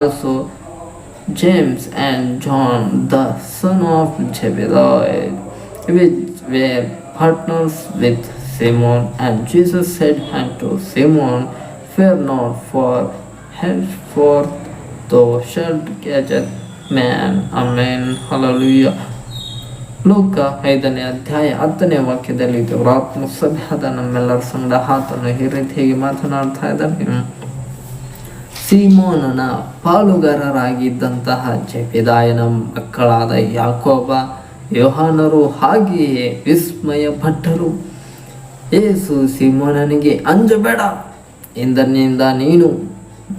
also James and John, the son of Zebediah, which were partners with Simon. And Jesus said unto Simon, Fear not, for henceforth thou shalt catch man. Amen. Hallelujah. ಲೋಕ ಐದನೇ ಅಧ್ಯಾಯ ಹತ್ತನೇ ವಾಕ್ಯದಲ್ಲಿ ದೇವರಾತ್ಮ ಸಭೆಯಾದ ನಮ್ಮೆಲ್ಲರ ಸಂಗಡ ಆತನು ಈ ರೀತಿಯಾಗಿ ಮಾತನಾಡ್ತಾ ಇದ್ದಾನೆ ಸೀಮೋನನ ಪಾಲುಗಾರರಾಗಿದ್ದಂತಹ ಜೆಬಿದಾಯನ ಮಕ್ಕಳಾದ ಯಾಕೋಬ, ಯೋಹಾನರು ಹಾಗೆಯೇ ವಿಸ್ಮಯ ಭಟ್ಟರು. ಏಸು ಸೀಮೋನನಿಗೆ, ಅಂಜಬೇಡ ಇಂದನಿಂದ ನೀನು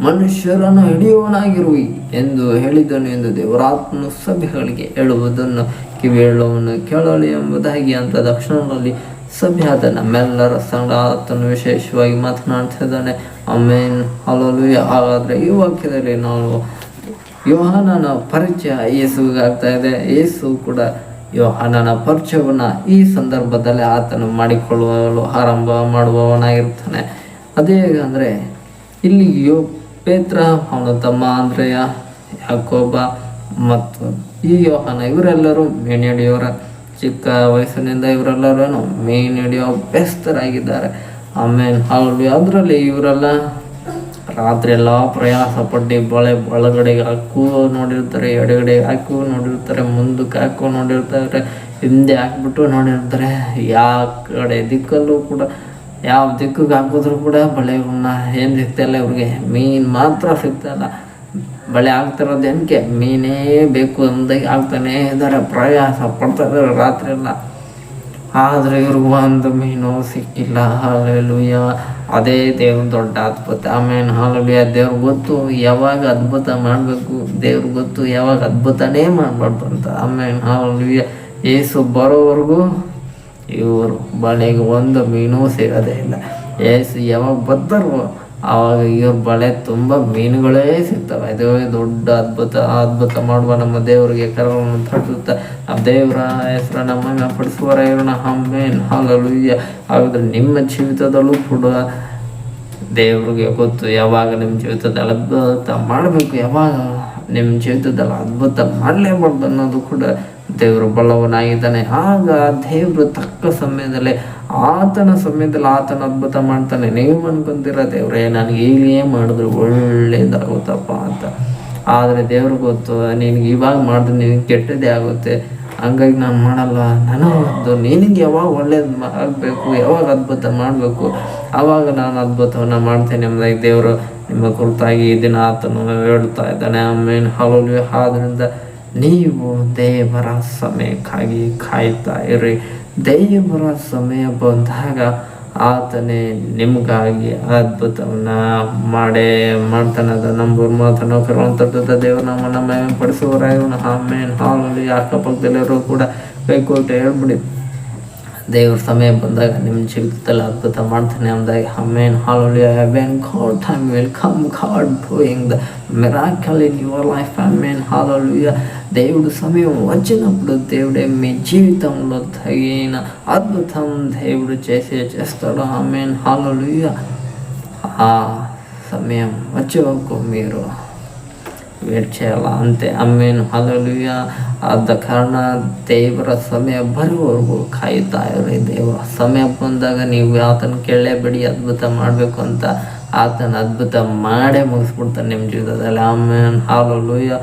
ಮನುಷ್ಯರನ್ನು ಹಿಡಿಯುವನಾಗಿರುವಿ ಎಂದು ಹೇಳಿದನು ಎಂದು ದೇವರಾತ್ಮನು ಸಭೆಗಳಿಗೆ ಹೇಳುವುದನ್ನು ಕಿವಿಯೇಳುವನು ಕೇಳಲು ಎಂಬುದಾಗಿ ಅಂತ ದಕ್ಷಿಣದಲ್ಲಿ ಸಭೆಯಾದ ನಮ್ಮೆಲ್ಲರ ಸಂಗಡ ಆತನು ವಿಶೇಷವಾಗಿ ಮಾತನಾಡ್ತಿದ್ದಾನೆ. ಆಮೇನ್. ಅಲ್ಲೂ ಹಾಗಾದ್ರೆ ಈ ವಾಕ್ಯದಲ್ಲಿ ನಾವು ಯೋಹಾನನ ಪರಿಚಯ ಯೇಸುವಿಗೆ ಆಗ್ತಾ ಇದೆ. ಯೇಸು ಕೂಡ ಯೋಹಾನನ ಪರಿಚಯವನ್ನ ಈ ಸಂದರ್ಭದಲ್ಲಿ ಆತನು ಮಾಡಿಕೊಳ್ಳಲು ಆರಂಭ ಮಾಡುವವನಾಗಿರ್ತಾನೆ. ಅದೇ ಅಂದರೆ ಇಲ್ಲಿ ಯೋ ಪೇತ್ರ, ಅವನ ತಮ್ಮ ಅಂದ್ರೆಯ, ಯಾಕೋಬ ಮತ್ತು ಈ ಯೋಹಾನ ಇವರೆಲ್ಲರೂ ಮೀನು ಹಿಡಿಯೋರ ಚಿಕ್ಕ ವಯಸ್ಸಿನಿಂದ ಇವರೆಲ್ಲರೂ ಮೀನು ಹಿಡಿಯೋ ಅಭ್ಯಸ್ತರಾಗಿದ್ದಾರೆ ಆಮೇಲೆ ಅಲ್ಲಿ ಅದರಲ್ಲಿ ಇವರೆಲ್ಲ ರಾತ್ರಿ ಎಲ್ಲ ಪ್ರಯಾಸ ಪಟ್ಟು ಬಳೆ ಒಳಗಡೆಗೆ ಹಾಕು ನೋಡಿರ್ತಾರೆ, ಎಡಗಡೆ ಹಾಕು ನೋಡಿರ್ತಾರೆ, ಮುಂದಕ್ಕೆ ಹಾಕು ನೋಡಿರ್ತಾರೆ, ಹಿಂದೆ ಹಾಕ್ಬಿಟ್ಟು ನೋಡಿರ್ತಾರೆ. ಯಾವ ಕಡೆ ದಿಕ್ಕಲ್ಲೂ ಕೂಡ, ಯಾವ ದಿಕ್ಕಿಗೆ ಹಾಕಿದ್ರು ಕೂಡ ಬಳೆಗಳನ್ನ ಏನು ಸಿಗ್ತಾಯಿಲ್ಲ ಇವ್ರಿಗೆ. ಮೀನು ಮಾತ್ರ ಸಿಗ್ತಾಯಿಲ್ಲ ಬಳೆ ಆಗ್ತಿರೋದು ಏನಕ್ಕೆ ಮೀನೇ ಬೇಕು ಅಂದಾಗಿ ಆಗ್ತಾನೆ ಇದ್ದಾರೆ ಪ್ರಯಾಸ ಪಡ್ತಾರೆ ರಾತ್ರಿ ಎಲ್ಲ ಆದರೆ ಇವ್ರಿಗೆ ಒಂದು ಮೀನು ಸಿಕ್ಕಿಲ್ಲ ಹಾಲೆಲುಯ್ಯ ಅದೇ ದೇವ್ರ ದೊಡ್ಡ ಅದ್ಭುತ ಆಮೇಲೆ ಹಾಲೆಲುಯ್ಯ ದೇವ್ರು ಗೊತ್ತು ಯಾವಾಗ ಅದ್ಭುತ ಮಾಡಬೇಕು, ದೇವ್ರು ಗೊತ್ತು ಯಾವಾಗ ಅದ್ಭುತನೇ ಮಾಡಬಾರ್ದು ಅಂತ. ಆಮೇಲೆ ಹಾಲೆಲುಯ್ಯ ಏಸು ಬರೋವರೆಗೂ ಇವರು ಬಳೆಗೆ ಒಂದು ಮೀನು ಸಿಗೋದೇ ಇಲ್ಲ. ಏಸು ಯಾವಾಗ ಬರ್ತಾರೋ ಆವಾಗ ಇವ್ರ ಬಳೆ ತುಂಬ ಮೀನುಗಳೇ ಸಿಗ್ತವೆ. ಇದು ದೊಡ್ಡ ಅದ್ಭುತ ಅದ್ಭುತ ಮಾಡುವ ನಮ್ಮ ದೇವರಿಗೆ ಕರವನ್ನು ತಟ್ಟುತ್ತ, ಆ ದೇವರ ಹೆಸರ ನಮ್ಮನ್ನು ಪಡಿಸುವರ ಇರೋಣ ಹಮ್ಮೇನ್ ಹಾಗಲು ಹಾಗಾದ್ರೆ ನಿಮ್ಮ ಜೀವಿತದಲ್ಲೂ ಕೂಡ ದೇವ್ರಿಗೆ ಗೊತ್ತು. ಯಾವಾಗ ನಿಮ್ಮ ಜೀವಿತದ ಅದ್ಭುತ ಮಾಡಬೇಕು, ಯಾವಾಗ? ನಿಮ್ಮ ಜೀವಿತದಲ್ಲಿ ಅದ್ಭುತ ಮಾಡಲೇಬಾರ್ದು ಅನ್ನೋದು ಕೂಡ ದೇವರು ಬಲ್ಲವನಾಗಿದ್ದಾನೆ ಆಗ ದೇವರು ತಕ್ಕ ಸಮಯದಲ್ಲಿ ಆತನ ಸಮಯದಲ್ಲಿ ಆತನ ಅದ್ಭುತ ಮಾಡ್ತಾನೆ. ನೀವು ಅನ್ಕೊಂತೀರ, ದೇವ್ರೆ, ನನಗೆ ಈಗಲೇ ಮಾಡಿದ್ರು ಒಳ್ಳೇದಾಗುತ್ತಪ್ಪ ಅಂತ. ಆದರೆ ದೇವ್ರಿಗೆ ಗೊತ್ತು, ನಿನಗೆ ಇವಾಗ ಮಾಡಿದ್ರೆ ನಿನಗೆ ಕೆಟ್ಟದೇ ಆಗುತ್ತೆ. ಹಂಗಾಗಿ ನಾನು ಮಾಡಲ್ಲ. ನನಗೆ ನಿನಗೆ ಯಾವಾಗ ಒಳ್ಳೇದು ಆಗಬೇಕು ಯಾವಾಗ ಅದ್ಭುತ ಮಾಡಬೇಕು ಆವಾಗ ನಾನು ಅದ್ಭುತವನ್ನು ಮಾಡ್ತೇನೆ ಎಂಬುದಾಗಿ ದೇವರು ನಿಮ್ಮ ಕುರಿತಾಗಿ ಈ ದಿನ ಆತನು ಹೇಳ್ತಾ ಇದ್ದಾನೆ. ಆಮೇಲೆ ಹಾಲು ಆದ್ದರಿಂದ ನೀವು ದೇವರ ಸಮಯಕ್ಕಾಗಿ ಕಾಯ್ತಾ ಇರಿ. ದೇವರ ಸಮಯ ಬಂದಾಗ ಆತನೇ ನಿಮಗಾಗಿ ಅದ್ಭುತವನ್ನ ಮಾಡೇ ಮಾಡ್ತಾನದ ನಂಬರ್ ಮಾತನ್ನು ಕರುವಂಥದ್ದು ದೇವರು ನಮ್ಮನ್ನ ಮಹಿಮೆ ಪಡಿಸುವವರಾಗಿ ಆಮೇಲೆ ಹಾಲಲ್ಲಿ ಅಕ್ಕಪಕ್ಕದಲ್ಲಿರೋ ಕೂಡ ಕೈಕೊಟ್ಟು ಹೇಳ್ಬಿಡಿ. ದೇವ್ರ ಸಮಯ ಬಂದಾಗ ನಿಮ್ಮ ಜೀವಿತದಲ್ಲಿ ಅದ್ಭುತ ಮಾಡ್ತಾನೆ ಅಂದಾಗ ಅಮೇನ್ ಹಾಲಲ್ಲಿ when God time will come God doing the miracle in your life amen hallelujah దేవుడు సమయం వచ్చినప్పుడు దేవుడే మీ జీవితంలో తగిన అద్భుతం దేవుడు చేసే చేస్తాడు ఆమెన్ హాలూయ ఆ సమయం వచ్చే వరకు మీరు ಬೇಡ್ಚೆಯಲ್ಲ ಅಂತೆ. ಅಮ್ಮೇನು. ಹಲಲುಯ ಆದ ಕಾರಣ ದೇವರ ಸಮಯ ಬರುವವರೆಗೂ ಕಾಯುತ್ತಾ ಇವ್ರಿ ದೇವರ ಸಮಯ ಬಂದಾಗ ನೀವು ಆತನ ಕೇಳಲೇಬೇಡಿ, ಅದ್ಭುತ ಮಾಡಬೇಕು ಅಂತ ಆತನ ಅದ್ಭುತ ಮಾಡೇ ಮುಗಿಸ್ಬಿಡ್ತಾನೆ ನಿಮ್ಮ ಜೀವಿತದಲ್ಲಿ ಹಾಲೋ ಹಾಲಲುಯ್ಯ